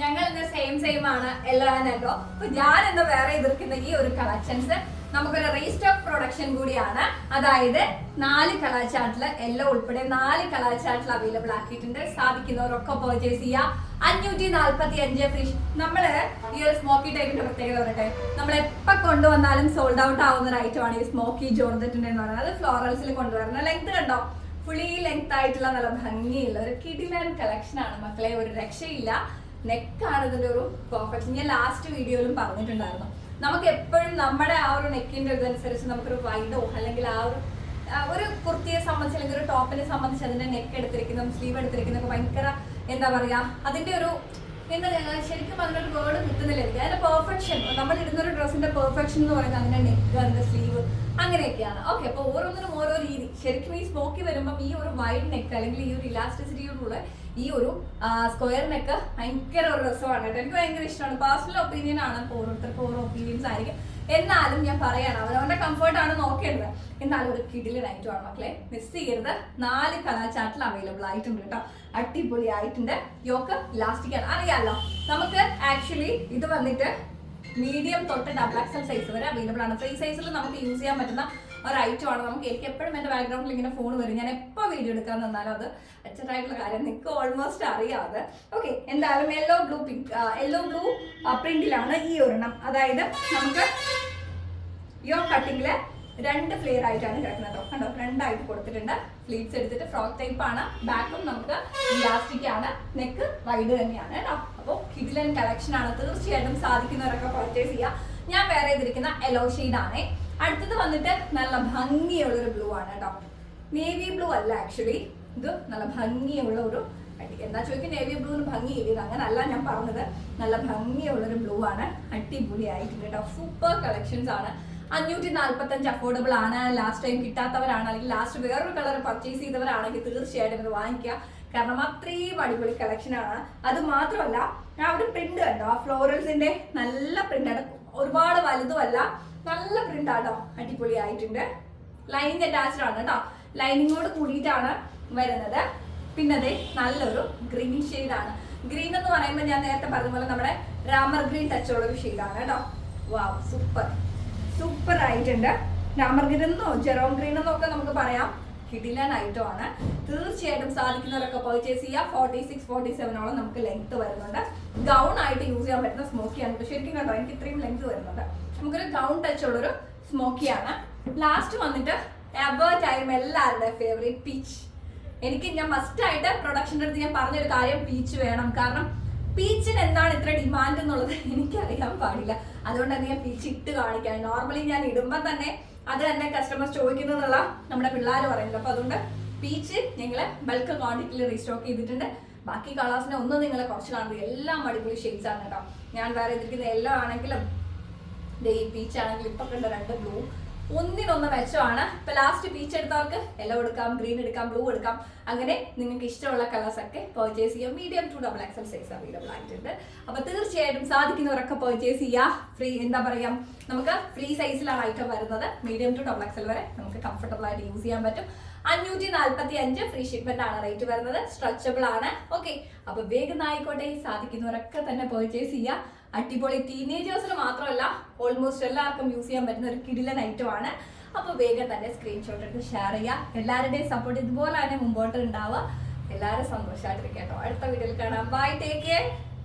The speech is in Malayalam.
ഞങ്ങൾ ഇന്ന് സെയിം സെയിം ആണ് എല്ലാം കേട്ടോ അപ്പൊ ഞാൻ ഇന്ന് വേറെ എതിർക്കുന്ന ഈ ഒരു കളക്ഷൻസ് നമുക്കൊരു റീസ്റ്റോക്ക് പ്രൊഡക്ഷൻ കൂടിയാണ്. അതായത് നാല് കളർ ചാർട്ടിൽ എല്ലാം ഉൾപ്പെടെ നാല് കളർ ചാർട്ടിൽ അവൈലബിൾ ആക്കിയിട്ടുണ്ട്. സാധിക്കുന്നവരൊക്കെ പർച്ചേസ് ചെയ്യുക അഞ്ഞൂറ്റി നാല്പത്തി അഞ്ച് ഫിഷ് നമ്മൾ ഈ ഒരു സ്മോക്കി ടൈപ്പിന്റെ പ്രത്യേകത പറയട്ടെ. നമ്മൾ എപ്പോ കൊണ്ടുവന്നാലും സോൾഡ് ഔട്ട് ആവുന്ന ഒരു ഐറ്റം ആണ് ഈ സ്മോക്കി ജോർജറ്റിന്റെ എന്ന് പറയുന്നത്. അത് ഫ്ലോറൽസിൽ കൊണ്ടുവരുന്ന ലെങ്ത് കണ്ടോ? ഫുള്ളി ലെങ്ത് ആയിട്ടുള്ള നല്ല ഭംഗിയുള്ള ഒരു കിടിലൻ കളക്ഷൻ ആണ്. മക്കളെ ഒരു രക്ഷയില്ല. നെക്കാണ് ഇതിന്റെ ഒരു പെർഫെക്ഷൻ ഞാൻ ലാസ്റ്റ് വീഡിയോയിലും പറഞ്ഞിട്ടുണ്ടായിരുന്നു. നമുക്ക് എപ്പോഴും നമ്മുടെ ആ ഒരു നെക്കിന്റെ ഇതനുസരിച്ച് നമുക്കൊരു വൈഡോ അല്ലെങ്കിൽ ആ ഒരു ഒരു കുർത്തിയെ സംബന്ധിച്ച് അല്ലെങ്കിൽ ഒരു ടോപ്പിനെ സംബന്ധിച്ച് അതിന്റെ നെക്ക് എടുത്തിരിക്കുന്നതും സ്ലീവ് എടുത്തിരിക്കുന്നതൊക്കെ ഭയങ്കര എന്താ പറയാ അതിന്റെ ഒരു എന്താ ശരിക്കും അതിനൊരു വേർഡ് കിട്ടുന്നില്ല എനിക്ക്. അതിന്റെ പെർഫെക്ഷൻ നമ്മൾ ഇടുന്ന ഒരു ഡ്രസ്സിന്റെ പെർഫെക്ഷൻ എന്ന് പറയുന്നത് അതിന്റെ നെക്ക് അതിന്റെ സ്ലീവ് അങ്ങനെയൊക്കെയാണ്. ഓക്കെ അപ്പൊ ഓരോന്നിനും ഓരോ രീതി. ശരിക്കും ഈ സ്മോക്കി വരുമ്പം ഈ ഒരു വൈഡ് നെക്ക് അല്ലെങ്കിൽ ഈ ഒരു ഇലാസ്റ്റിസിറ്റിയോടുള്ള ഈ ഒരു സ്ക്വയർ നെക്ക് ഭയങ്കര ഒരു രസമാണ് കേട്ടോ. എനിക്ക് ഭയങ്കര ഇഷ്ടമാണ്. പേഴ്സണൽ ഒപ്പീനിയൻ ആണ് ഓരോരുത്തർക്ക് ഓരോ ഒപ്പീനിയൻസ് ആയിരിക്കും. എന്നാലും ഞാൻ പറയാണ് അവനവന്റെ കംഫർട്ട് ആണ് നോക്കേണ്ടത്. എന്നാലും ഒരു കിടിലൻ നൈറ്റും ആണ് മക്കളെ. മിസ് ചെയ്യരുത്. നാല് കളർ ചാർട്ടിൽ അവൈലബിൾ ആയിട്ടുണ്ട് കേട്ടോ. അടിപൊളി ആയിട്ടുണ്ട് യോക്ക് ഇലാസ്റ്റിക് ആണ് അറിയാലോ? നമുക്ക് ആക്ച്വലി ഇത് വന്നിട്ട് മീഡിയം തൊട്ട് ഡബിൾ എക്സൽ സൈസ് വരെ അവൈലബിൾ ആണ്. ഫ്രീ സൈസിൽ നമുക്ക് യൂസ് ചെയ്യാൻ പറ്റുന്ന ഒരു ഐറ്റം ആണ്. നമുക്ക് എനിക്ക് എപ്പോഴും എന്റെ ബാക്ക്ഗ്രൗണ്ടിൽ ഇങ്ങനെ ഫോൺ വരും. ഞാൻ എപ്പോൾ വീഡിയോ എടുക്കാൻ നിന്നാലും അത് അച്ഛനായിട്ടുള്ള കാര്യം നിങ്ങൾക്ക് ഓൾമോസ്റ്റ് അറിയാതെ ഓക്കെ എന്തായാലും yellow blue pink yellow blue പ്രിന്റിലാണ് ഈ ഒരെണ്ണം. അതായത് നമുക്ക് യോ കട്ടിങ്ങിൽ രണ്ട് ഫ്ലെയർ ആയിട്ടാണ് കിടക്കുന്നത് കേട്ടോ. കണ്ടോ? രണ്ടായിട്ട് കൊടുത്തിട്ടുണ്ട്. ഫ്ലീറ്റ്സ് എടുത്തിട്ട് ഫ്രോക്ക് ടൈപ്പ് ആണ്. ബാക്കും നമുക്ക് ഇലാസ്റ്റിക് ആണ്. നെക്ക് വൈഡ് തന്നെയാണ് കേട്ടോ. കിഡിലൻ കളക്ഷൻ ആണ്. തീർച്ചയായിട്ടും സാധിക്കുന്നവരൊക്കെ പർച്ചേസ് ചെയ്യുക ഞാൻ വേറെ ചെയ്തിരിക്കുന്ന ആണ്. അടുത്തത് വന്നിട്ട് നല്ല ഭംഗിയുള്ള ഒരു ബ്ലൂ ആണ് കേട്ടോ നേവി ബ്ലൂ അല്ല ആക്ച്വലി ഇത് നല്ല ഭംഗിയുള്ള ഒരു എന്താ ചോദിക്കും? നേവി ബ്ലൂവിന് ഭംഗിയില്ല അങ്ങനല്ല ഞാൻ പറഞ്ഞത്. നല്ല ഭംഗിയുള്ള ഒരു ബ്ലൂ ആണ്. അടിപൊളി ആയിട്ടുണ്ട് കേട്ടോ സൂപ്പർ കളക്ഷൻസ് ആണ്. അഞ്ഞൂറ്റി നാല്പത്തി അഞ്ച് അഫോർഡബിൾ ആണ്. ലാസ്റ്റ് ടൈം കിട്ടാത്തവരാണ്. അല്ലെങ്കിൽ ലാസ്റ്റ് വേറൊരു കളർ പർച്ചേസ് ചെയ്തവരാണെങ്കിൽ തീർച്ചയായിട്ടും ഇത് വാങ്ങിക്കുക. കാരണം അത്രയും അടിപൊളി ആണ്. അത് മാത്രമല്ല ആ ഫ്ലോറൽസിന്റെ നല്ല പ്രിന്റ് ആണ്. ഒരുപാട് വലുതുമല്ല നല്ല പ്രിന്റ് ആട്ടോ. അടിപൊളി ആയിട്ടുണ്ട് ലൈനിങ് അറ്റാച്ച്ഡ് ആണ് കേട്ടോ. ലൈനിങ്ങോട് കൂടിയിട്ടാണ് വരുന്നത്. പിന്നെ അതെ നല്ലൊരു ഗ്രീൻ ആണ്. ഗ്രീൻ എന്ന് പറയുമ്പോൾ ഞാൻ നേരത്തെ പറഞ്ഞ പോലെ നമ്മുടെ രാമർ ഗ്രീൻ ടച്ചുള്ള ഒരു ഷെയ്ഡാണ് കേട്ടോ. വാവ് സൂപ്പർ സൂപ്പർ ആയിട്ടുണ്ട്. രാമർ ഗ്രീൻ എന്നോ ജെറോം ഗ്രീൻ എന്നോ ഒക്കെ നമുക്ക് പറയാം. കിടിലൻ ഐറ്റം ആണ്. തീർച്ചയായിട്ടും സാധിക്കുന്നവരൊക്കെ പർച്ചേസ് ചെയ്യുക ഫോർട്ടി സിക്സ് ഫോർട്ടി സെവനോളം നമുക്ക് ലെങ്ത് വരുന്നുണ്ട്. ആയിട്ട് യൂസ് ചെയ്യാൻ പറ്റുന്ന സ്മോക്കിയാണ് കേട്ടോ ശരിക്കും കണ്ടോ എനിക്ക് ഇത്രയും ലെങ്ത് വരുന്നുണ്ട്. നമുക്കൊരു ഗൗൺ ടച്ച് ഉള്ളൊരു സ്മോക്കിയാണ് ലാസ്റ്റ് വന്നിട്ട് എവർ ടൈം എല്ലാവരുടെ ഫേവറേറ്റ് പീച്ച് എനിക്ക് ഞാൻ മസ്റ്റ് ആയിട്ട് പ്രൊഡക്ഷന്റെ അടുത്ത് ഞാൻ പറഞ്ഞൊരു കാര്യം പീച്ച് വേണം. കാരണം പീച്ചിന് എന്താണ് ഇത്ര ഡിമാൻഡ് എന്നുള്ളത് എനിക്കറിയാൻ പാടില്ല. അതുകൊണ്ട് തന്നെ ഞാൻ പീച്ച് ഇട്ട് കാണിക്കാൻ നോർമലി ഞാൻ ഇടുമ്പോൾ തന്നെ അത് തന്നെ കസ്റ്റമേഴ്സ് എന്നുള്ള നമ്മുടെ പിള്ളേർ പറയുന്നുണ്ട്. അപ്പൊ അതുകൊണ്ട് പീച്ച് ഞങ്ങൾ ബൾക്ക് ക്വാണ്ടിറ്റിയിൽ റീസ്റ്റോക്ക് ചെയ്തിട്ടുണ്ട്. ബാക്കി കളേഴ്സിനെ ഒന്നും നിങ്ങളെ കുറച്ച് കാണുന്നത് എല്ലാം അടിപൊളി ഷെയ്ഡ്സ് ആണ് കേട്ടോ. ഞാൻ വേറെ ഇതിരിക്കുന്ന എല്ലാം ആണെങ്കിലും ഈ പീച്ച് ആണെങ്കിലും ഇപ്പൊ കണ്ട രണ്ട് ബ്ലൂ ഒന്നിനൊന്ന് മെച്ചമാണ്. ഇപ്പൊ ലാസ്റ്റ് പീച്ച് എടുത്തവർക്ക് യെല്ലോ എടുക്കാം ഗ്രീൻ എടുക്കാം ബ്ലൂ എടുക്കാം. അങ്ങനെ നിങ്ങൾക്ക് ഇഷ്ടമുള്ള കളേഴ്സ് ഒക്കെ പർച്ചേസ് ചെയ്യാം. Medium to double XL size available ആയിട്ടുണ്ട്. അപ്പൊ തീർച്ചയായിട്ടും സാധിക്കുന്നവരൊക്കെ പർച്ചേസ് ചെയ്യാം. ഫ്രീ എന്താ പറയാ? നമുക്ക് ഫ്രീ സൈസിലാണ് ഐറ്റം വരുന്നത്. മീഡിയം ടു ഡബിൾ എക്സൽ വരെ നമുക്ക് കംഫർട്ടബിൾ ആയിട്ട് യൂസ് ചെയ്യാൻ പറ്റും. അഞ്ഞൂറ്റി നാല്പത്തി അഞ്ച് ഫ്രീ ഷിപ്മെന്റ് ആണ് റേറ്റ് വരുന്നത്. സ്ട്രെച്ചബിൾ ആണ്. ഓക്കെ അപ്പൊ വേഗം ആയിക്കോട്ടെ സാധിക്കുന്നവരൊക്കെ തന്നെ പർച്ചേസ് ചെയ്യാം. അടിപൊളി ടീനേജേഴ്സിന് മാത്രമല്ല ഓൾമോസ്റ്റ് എല്ലാവർക്കും യൂസ് ചെയ്യാൻ പറ്റുന്ന ഒരു കിടിലൻ ഐറ്റം ആണ്. അപ്പൊ വേഗം തന്നെ സ്ക്രീൻഷോട്ട് എടുത്ത് ഷെയർ ചെയ്യുക എല്ലാവരുടെയും സപ്പോർട്ട് ഇതുപോലെ തന്നെ മുമ്പോട്ട് ഉണ്ടാവുക. എല്ലാവരും സന്തോഷമായിട്ടിരിക്കട്ടോ അടുത്ത വീഡിയോയിൽ കാണാം. Bye take care